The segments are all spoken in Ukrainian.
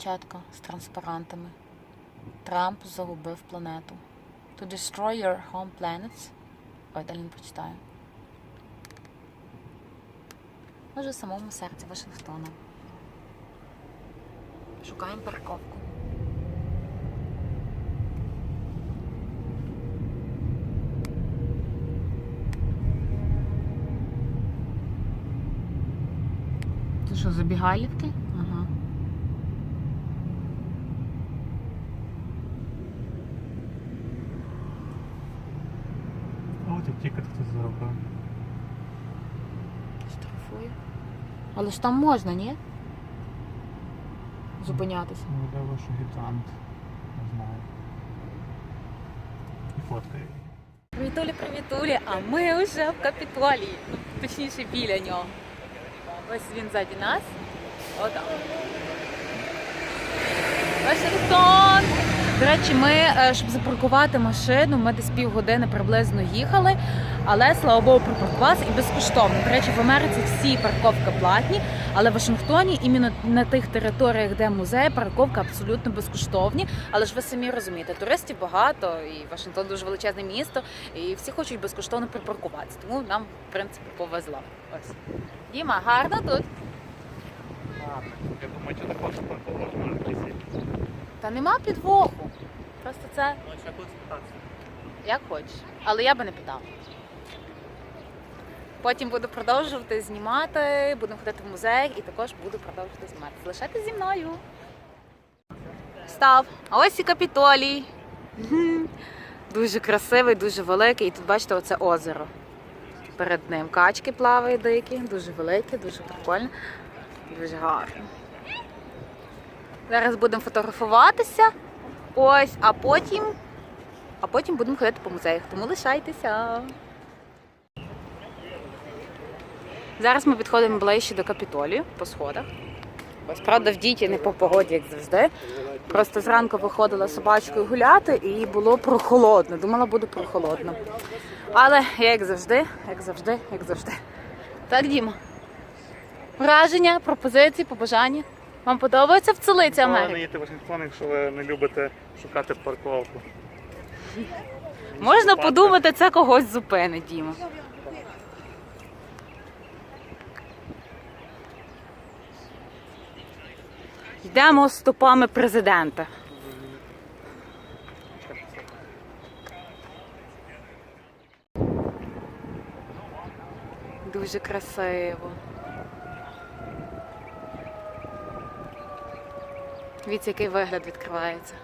дівчатка з транспарантами. Трамп загубив планету. To destroy your home planets. Ой, далі не прочитаю. Може, в самому серці Вашингтона. Шукаємо парковку. Це що, забігалівки? Ага. От і тікет. Штрафує. Але ж там можна, ні? Зупинятися. Можливо, що гідрант. Не знаю. І фоткає. Привітулі, привітулі, а ми вже в Капітолії. Ну, точніше, біля нього. Ось він ззаді нас. Отак. Вашингтон! До речі, ми, е, щоб запаркувати машину, ми десь півгодини приблизно їхали, але слава Богу, припаркувалися і безкоштовно. До речі, в Америці всі парковки платні, але в Вашингтоні іменно на тих територіях, де музей, парковка абсолютно безкоштовні. Але ж ви самі розумієте, туристів багато, і Вашингтон дуже величезне місто, і всі хочуть безкоштовно припаркуватися. Тому нам, в принципі, повезло. Ось. Діма, гарно тут. Я думаю, що також парковок може присіти. Та нема підвоху. Просто це Ну, ще як хочеш. Але я би не питала. Потім буду продовжувати знімати, будемо ходити в музей і також буду продовжувати знімати. Залишайтесь зі мною. Став. А ось і капітолій. Дуже красивий, дуже великий. І тут бачите, оце озеро. Перед ним качки плавають дикі, дуже великі, дуже прикольно, дуже гарно. Зараз будемо фотографуватися. Ось, а потім, а потім будемо ходити по музеях. Тому лишайтеся. Зараз ми підходимо ближче до Капітолію по сходах. Ось, правда, в діті не по погоді, як завжди. Просто зранку виходила собачкою гуляти і було прохолодно. Думала, буде прохолодно. Але я як завжди, як завжди, як завжди. Так, Діма. Враження, пропозиції, побажання. Вам подобається в столиці Не їдьте в Вашингтон, якщо ви не любите шукати парковку. Можна подумати, це когось зупинить, Діма. Йдемо стопами президента. Дуже красиво. Дивіться, який вигляд відкривається.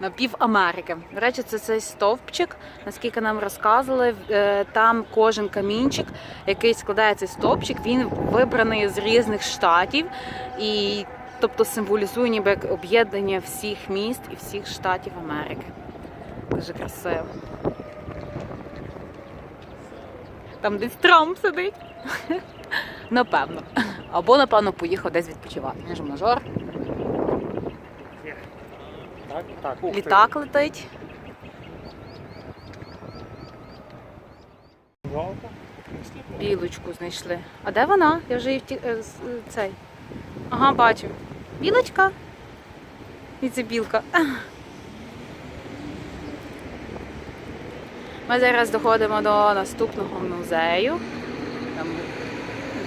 На пів Америки. До речі, це цей стовпчик. Наскільки нам розказували, е, там кожен камінчик, який складає цей стовпчик, він вибраний з різних штатів і тобто символізує ніби як об'єднання всіх міст і всіх штатів Америки. Дуже красиво. Там десь Трамп сидить. Напевно. Або, напевно, поїхав десь відпочивати. Він ж мажор. Літак летить. Білочку знайшли. А де вона? Я вже її вті... е, е, цей. Ага, бачу. Білочка. І це білка. Ми зараз доходимо до наступного музею. Там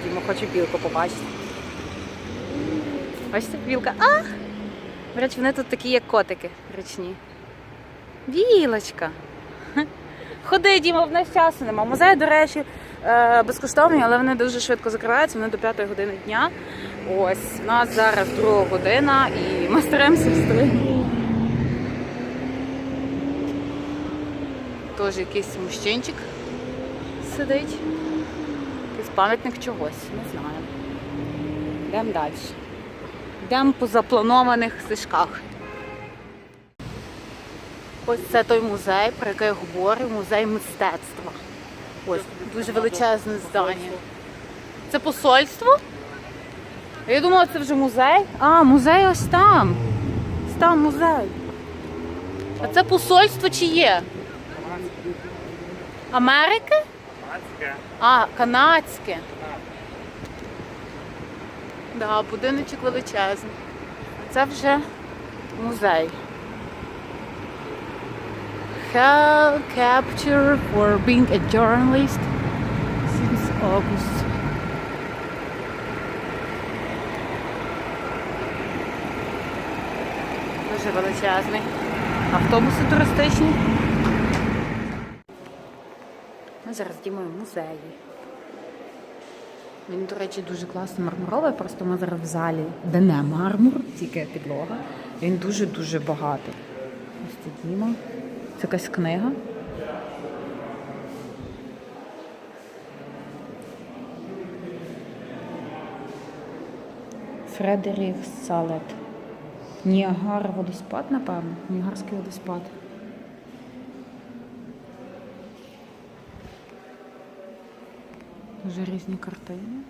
Діма хоче білку побачити. Бачите, білка. А! До речі, вони тут такі, як котики річні. Білочка. Ходи, Діма, в нас часу нема. Музей, до речі, е, безкоштовний, але вони дуже швидко закриваються, вони до 5 години дня. Ось, у нас зараз друга година і ми стараємося встигнути. Теж якийсь мужчинчик сидить. Якийсь пам'ятник чогось, не знаю. Йдемо далі. Йдемо по запланованих стежках. Ось це той музей, про який я говорю, музей мистецтва. Ось дуже величезне здання. Це посольство? Я думала, це вже музей. А, музей ось там. Ось там музей. А це посольство чи є? Америки? Канадське. А, канадське. Да, будиночок величезний. це вже музей. Hell capture for being a journalist since August. Дуже величезний. Автобуси туристичні. Ми зараз діємо в музеї. Він, до речі, дуже класно мармуровий, просто ми зараз в залі, де не мармур, тільки підлога. Він дуже-дуже багатий. Ось це Діма. Це якась книга. Фредерік Салет. Ніагар водоспад, напевно. Ніагарський водоспад. Дуже різні картини.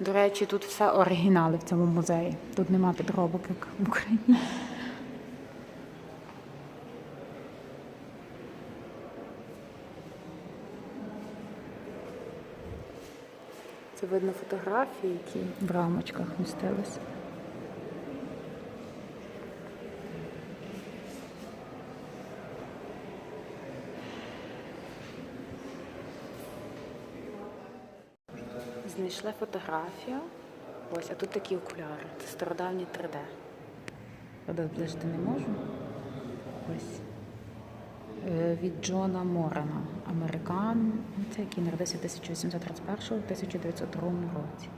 До речі, тут все оригінали в цьому музеї. Тут нема підробок, як в Україні. Це видно фотографії, які в рамочках містились. Знайшли фотографію. Ось, а тут такі окуляри. Це стародавні 3D. Правда, зближити не можу. Ось. Е, Від Джона Морана. Американ. Це який народився в 1831-1902 році.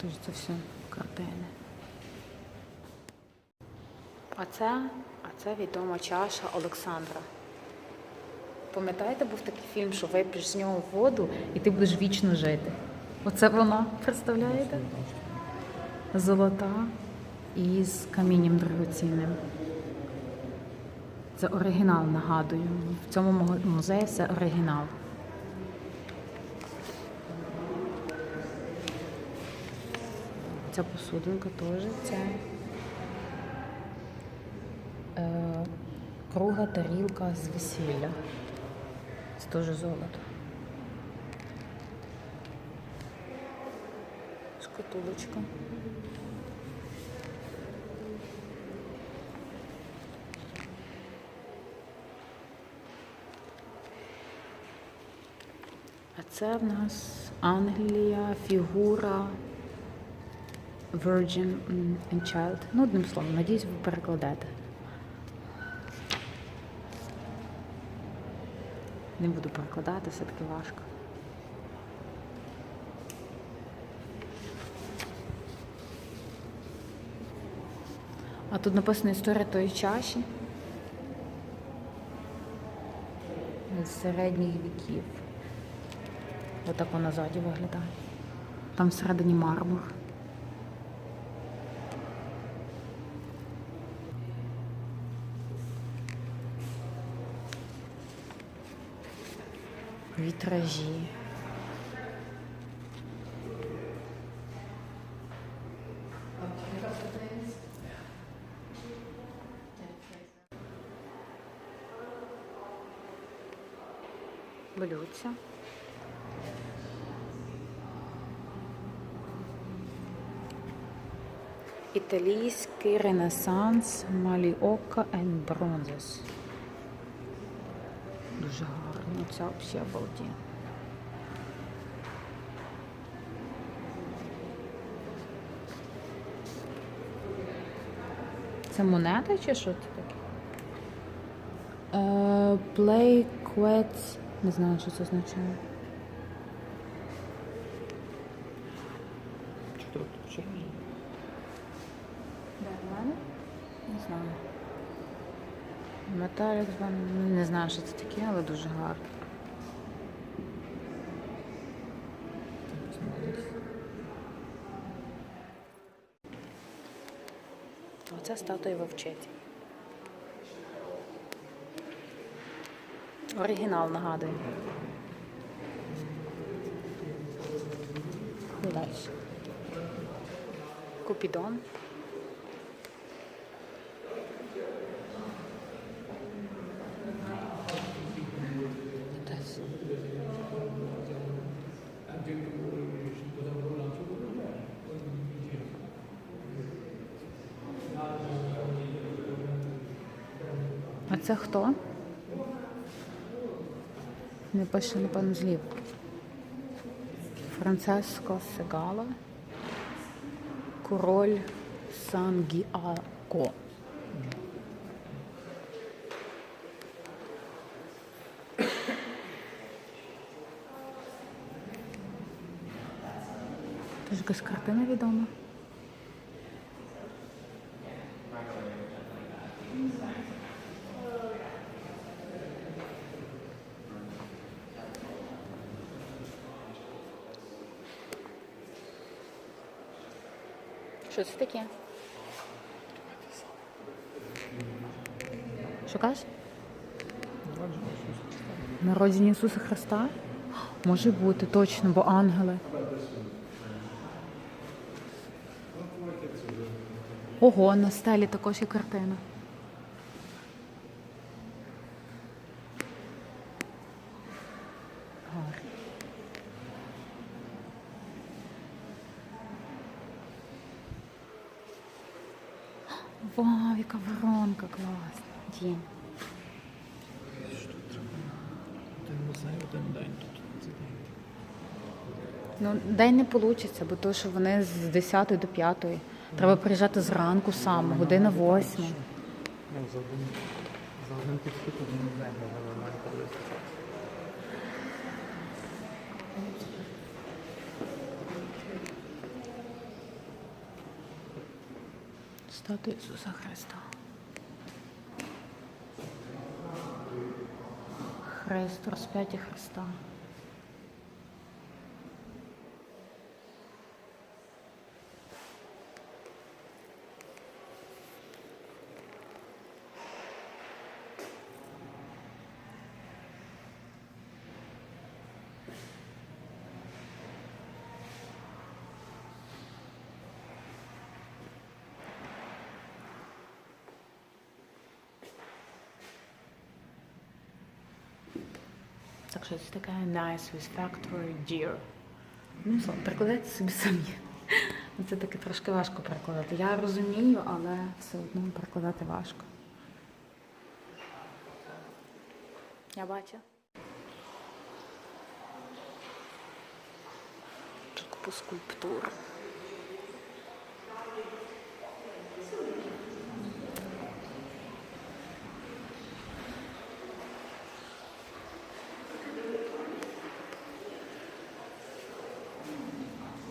Тож це все картини. А це, відома чаша Олександра. Пам'ятаєте, був такий фільм, що вип'єш з нього воду і ти будеш вічно жити. Оце вона, представляєте? Золота і з камінням дорогоцінним. Це оригінал, нагадую. В цьому музеї все оригінал. Ця посудинка теж це круга тарілка з весілля. Це теж золото. Шкатулочка. А це в нас Англія, фігура Virgin and Child. Ну, одним словом, надіюсь, ви перекладете. Не буду перекладати, все-таки важко. А тут написана історія тої чаші. З середніх віків. Отак вона ззаді виглядає. Там всередині мармур. Вітражі. Блюдця. Італійський ренесанс Маліока and Bronzes. Ця взагалі обалденна. Це монета чи що це таке? Е, Play Quets. Не знаю, що це означає. Чи тут чи ні? Де в мене? Не знаю. Металік з вами. ну, Не знаю, що це таке, але дуже гарно. Оце статуя вовчиці. Оригінал нагадує. Далі. Купідон. Це хто? Не пише, напевно, зліва. Францеско Сегала. Король Сангіако. Це ж якась картина відома. Що це таке? Що? Народження Ісуса Христа? Може бути, точно, бо ангели. Ого, на стелі також є картина. Гарно. Вау, яка воронка класна. Дім. Один музей, один день тут. Ну, день не вийде, бо то, що вони з 10 до 5. Треба приїжджати зранку саме, година 8. Ну, за один, підхід один день нормально подивитися. Статуя Ісуса Христа. Хрест, розп'яття Христа. Так що це таке nice with factory dear. Ну, перекладайте собі самі. Це таке трошки важко перекладати. Я розумію, але все одно перекладати важко. Я бачу. Тут купу скульптур.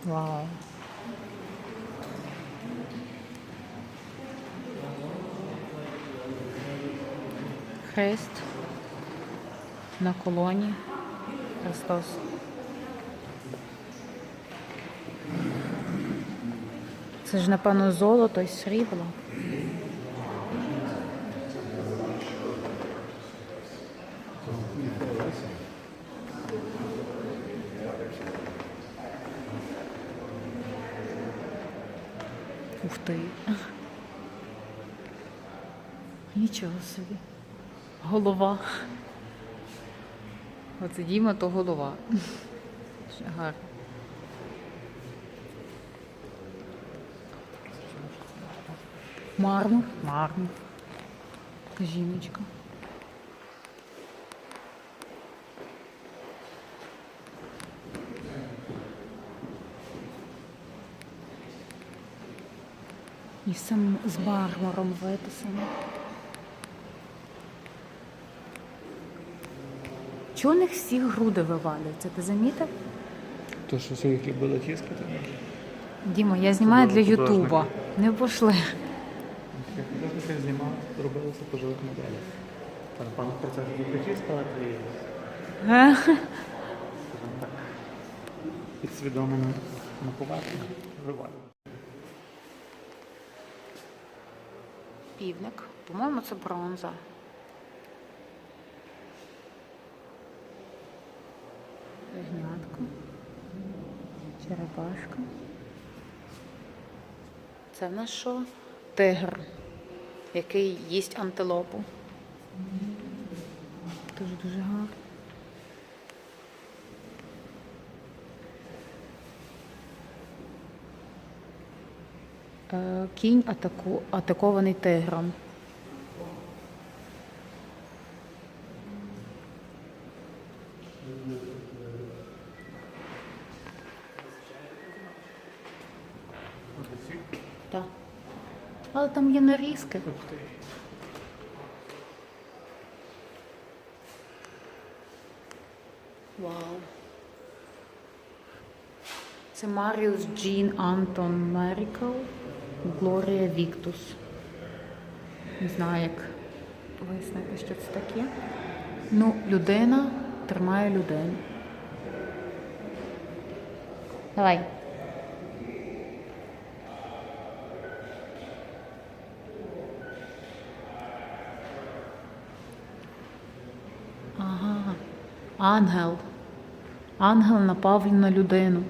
Вау. Хрест на колоні. Христос. Це ж, напевно, золото і срібло. Собі. Голова. Оце Діма, то голова. Ще гарно. Мармур. Мармур. Жіночка. І все з мармуром виписано. Чого у них всі груди вивалюються? Ти замітив? То, що всі які були тіскати, Діма, я знімаю для були. Ютуба. Не пошли. художники знімали, робилися по живих моделях. Та, напевно, в процесі не притіскали, і скажімо так, підсвідомо на, на поверхні вивалювали. Півник. По-моєму, це бронза. Черепашка. Це в нас що? Тигр, який їсть антилопу. Дуже дуже гарно. Е, Кінь атаку, атакований тигром. Там є нарізки. Вау. Це Маріус Джін Антон Мерікл, Глорія Віктус. Не знаю, як пояснити, що це таке. Ну, людина тримає людину. Давай. Ага. Ангел. Ангел напав на людину.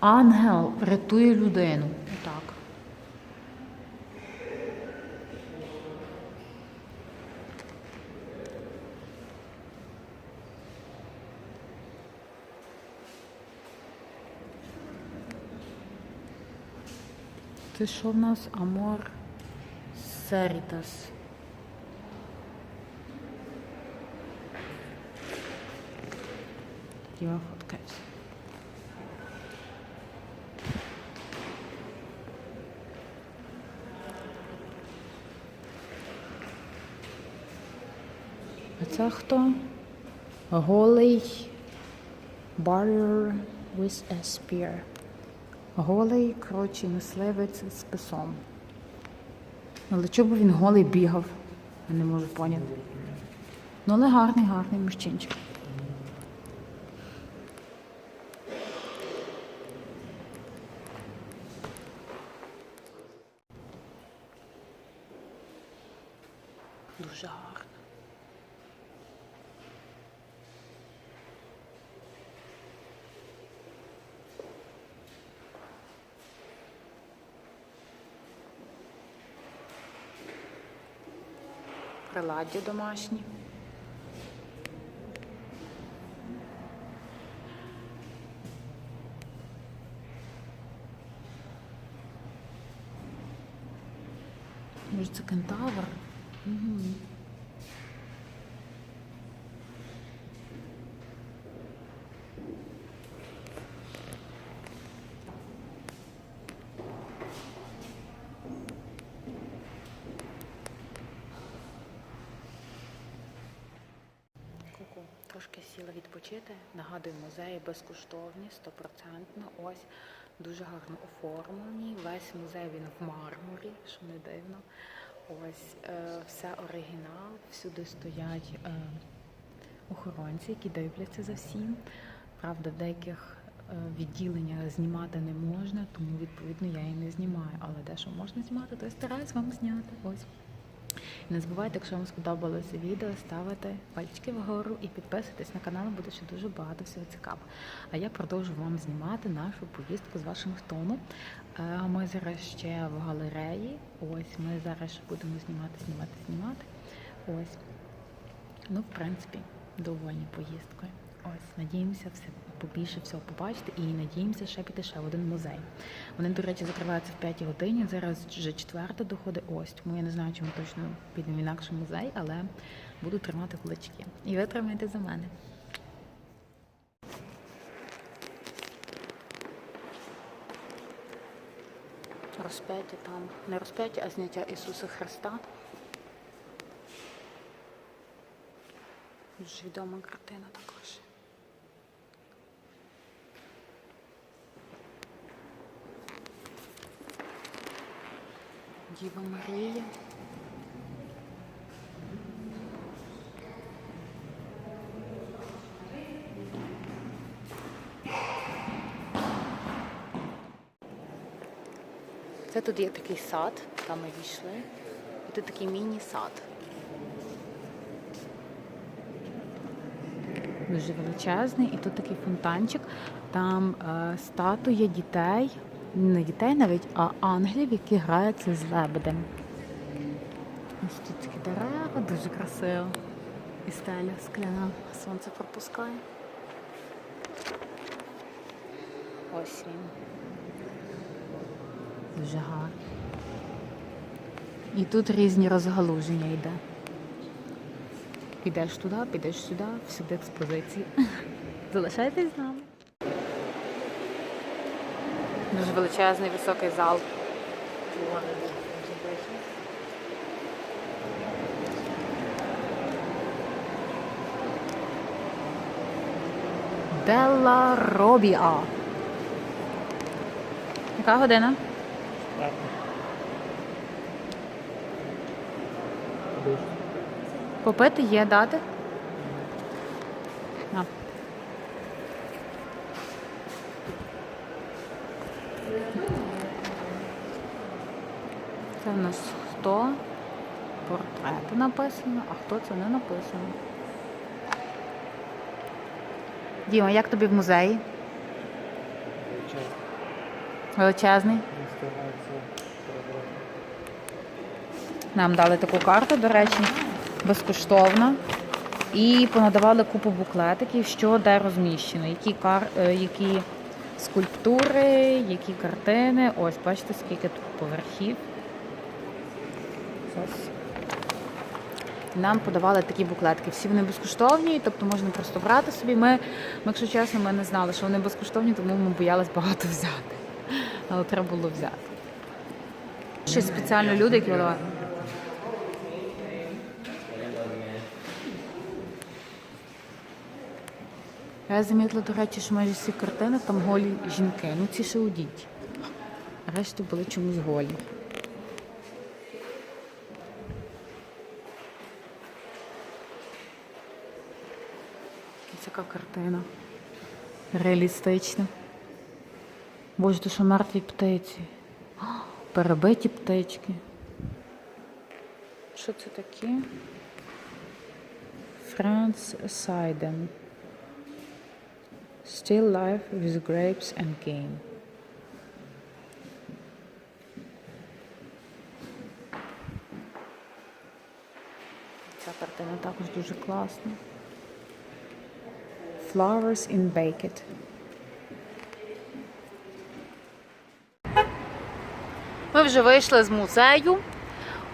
Ангел рятує людину. Так. Це що в нас? Амор Серітас. Я фоткаюсь. А це хто? Голий Barrier with a spear. Голий, коротше, мисливець з писом. Але чому він голий бігав? Я не можу поняти. Ну, але гарний, гарний мужчинчик. Дуже гарно. Приладдя домашні. Може, це кентавр? Сіла відпочити. Нагадую, музеї безкоштовні, стопроцентно. Ось дуже гарно оформлені. Весь музей він в мармурі, що не дивно. Ось е, все оригінал, всюди стоять е, охоронці, які дивляться за всім. Правда, в деяких е, відділеннях знімати не можна, тому відповідно я і не знімаю. Але де що можна знімати, то я стараюсь вам зняти. Ось. І не забувайте, якщо вам сподобалося відео, ставити пальчики вгору і підписуйтесь на канал, буде ще дуже багато всього цікавого. А я продовжу вам знімати нашу поїздку з Вашингтону. Е, Ми зараз ще в галереї. Ось ми зараз ще будемо знімати, знімати, знімати. Ось. Ну, в принципі, довольні поїздкою. Ось, надіємося, все побільше всього побачити і надіємося ще піти ще в один музей. Вони, до речі, закриваються в 5 годині. Зараз вже четверта доходить ось, тому я не знаю, чи ми точно підемо в інакший музей, але буду тримати кулачки. І ви тримайте за мене. Розп'яття там, не розп'яття, а зняття Ісуса Христа. Дуже відома картина також. Діва Марія. Це тут є такий сад, там ми війшли. І тут такий міні-сад. Дуже величезний, і тут такий фонтанчик. Там е, статуя дітей, не дітей навіть, а ангелів, які граються з лебедем. Ось тут такі дерева, дуже красиво. І стеля скляна, сонце пропускає. Ось він. Дуже гарно. І тут різні розгалуження йде. Підеш туди, підеш сюди, всюди експозиції. Залишайтесь з нами. Дуже величезний високий зал. Делла Робіа. Яка година? Попити є дати? Це в нас хто? Портрети написано, а хто це не написано. Діма, як тобі в музеї? Величезний. Нам дали таку карту, до речі, безкоштовно. І понадавали купу буклетиків, що де розміщено, які, кар... е, які скульптури, які картини. Ось, бачите, скільки тут поверхів. Ось. Нам подавали такі буклетки. Всі вони безкоштовні, тобто можна просто брати собі. Ми, якщо чесно, ми не знали, що вони безкоштовні, тому ми боялись багато взяти. Але треба було взяти. Ще спеціально люди, які видавали. Я замітила, до речі, що майже всі картини там голі жінки. Ну ці ще удіть. А решті були чомусь голі. Яка картина. Реалістична. Боже, то що мертві птиці. Перебиті птички. Що це таке? Франц Сайден. Still life with grapes and game. Ця картина також дуже класна. Flowers in Baked. Ми вже вийшли з музею.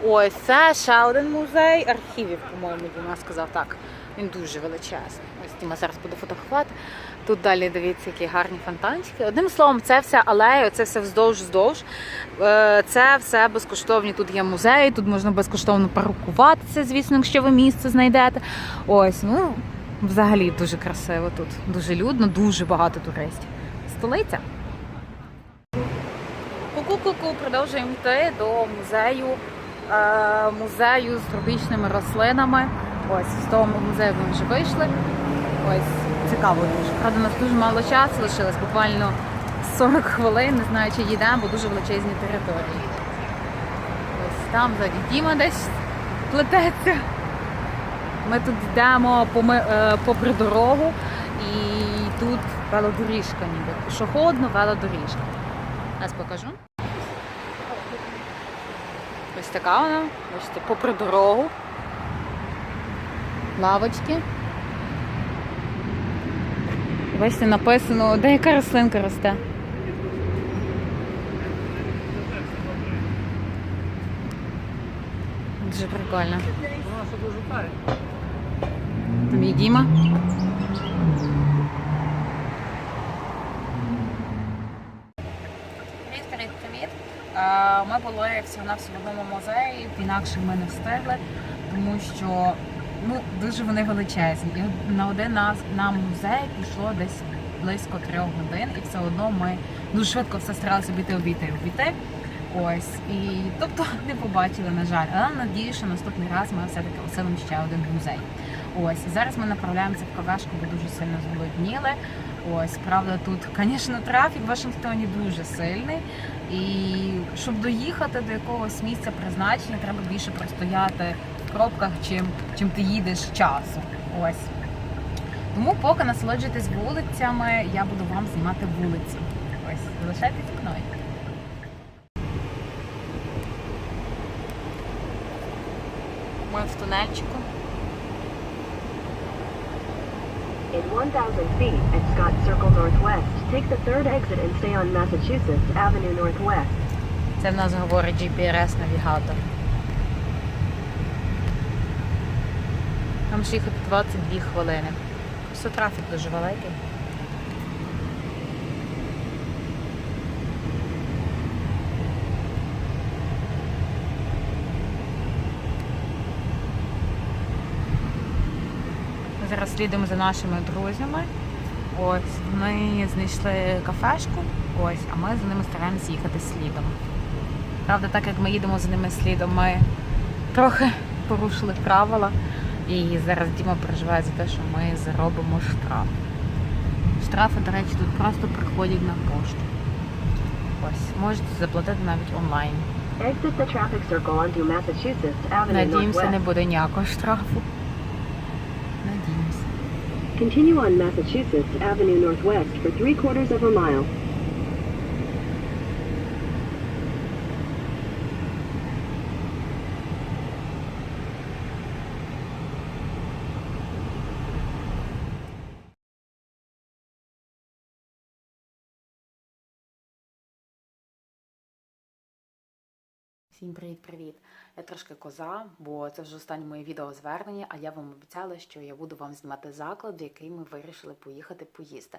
Ось це ще один музей архівів, по-моєму, Діма сказав так. Він дуже величезний. Ось Діма зараз буде фотографувати. Тут далі дивіться, які гарні фонтанчики. Одним словом, це вся алея, це все вздовж-вздовж. Е, Це все безкоштовні. Тут є музеї, тут можна безкоштовно паркуватися, звісно, якщо ви місце знайдете. Ось, ну взагалі дуже красиво тут. Дуже людно, дуже багато туристів. Столиця. Ку-ку-ку-ку, продовжуємо йти до музею, е, музею з тропічними рослинами. Ось з того музею ми вже вийшли. Ось цікаво дуже. Правда, у нас дуже мало часу лишилось, буквально 40 хвилин, не знаю, чи їдемо, бо дуже величезні території. Ось там ззаді Діма десь плететься. Ми тут йдемо е, попри дорогу, і тут велодоріжка ніби. Пішохідно велодоріжка. Зараз покажу. Ось така вона, бачите, попри дорогу. Лавочки. Бачите, написано, де яка рослинка росте. Дуже прикольно. Там є Діма. Привіт, привіт, привіт. Е, Ми були всього на всього в одному музеї, інакше ми не встигли, тому що ну, дуже вони величезні. І на один нас на музей пішло десь близько трьох годин, і все одно ми дуже швидко все старалися обійти, обійти, обійти. Ось і тобто не побачили, на жаль. Але надію, що наступний раз ми все-таки оселимо ще один музей. Ось зараз ми направляємося в кавешку, бо дуже сильно зголодніли. Ось, правда, тут, звісно, трафік в Вашингтоні дуже сильний. І щоб доїхати до якогось місця призначення, треба більше простояти в пробках, чим, чим ти їдеш часу. Ось. Тому поки насолоджуйтесь вулицями, я буду вам знімати вулиці. Ось, залишайтесь мною. Ми в тунельчику. In 1,000 feet at Scott Circle Northwest, take the third exit and stay on Massachusetts Avenue Northwest. Це в нас говорить GPS-навігатор. Нам ще їхати 22 хвилини. Просто трафік дуже великий. Ми слідуємо за нашими друзями. Ось, вони знайшли кафешку, ось, а ми за ними стараємося їхати слідом. Правда, так як ми їдемо за ними слідом, ми трохи порушили правила. І зараз Діма переживає за те, що ми заробимо штраф. Штрафи, до речі, тут просто приходять на пошту. Ось, можете заплатити навіть онлайн. Надіємося, не буде ніякого штрафу. Continue on Massachusetts Avenue Northwest for three quarters of a mile. Всім привіт-привіт! Я трошки коза, бо це вже останнє моє відео звернення, а я вам обіцяла, що я буду вам знімати заклад, в який ми вирішили поїхати поїсти.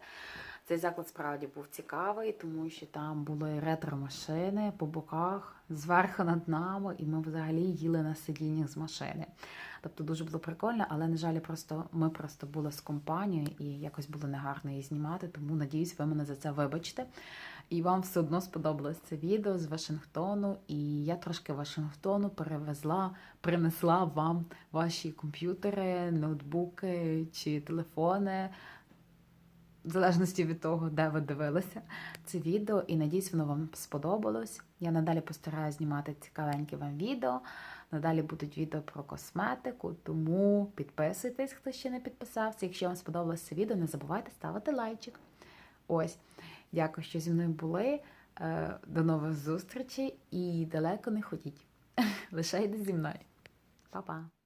Цей заклад справді був цікавий, тому що там були ретро-машини по боках, зверху над нами, і ми взагалі їли на сидіннях з машини. Тобто дуже було прикольно, але на жаль, просто ми просто були з компанією і якось було негарно її знімати. Тому надіюсь, ви мене за це вибачте. І вам все одно сподобалось це відео з Вашингтону. І я трошки Вашингтону перевезла, принесла вам ваші комп'ютери, ноутбуки чи телефони. В залежності від того, де ви дивилися це відео, і надіюсь, воно вам сподобалось. Я надалі постараюся знімати цікавенькі вам відео. Надалі будуть відео про косметику, тому підписуйтесь, хто ще не підписався. Якщо вам сподобалось це відео, не забувайте ставити лайчик. Ось, дякую, що зі мною були. Е, До нових зустрічей і далеко не ходіть. Лише йди зі мною. Па-па!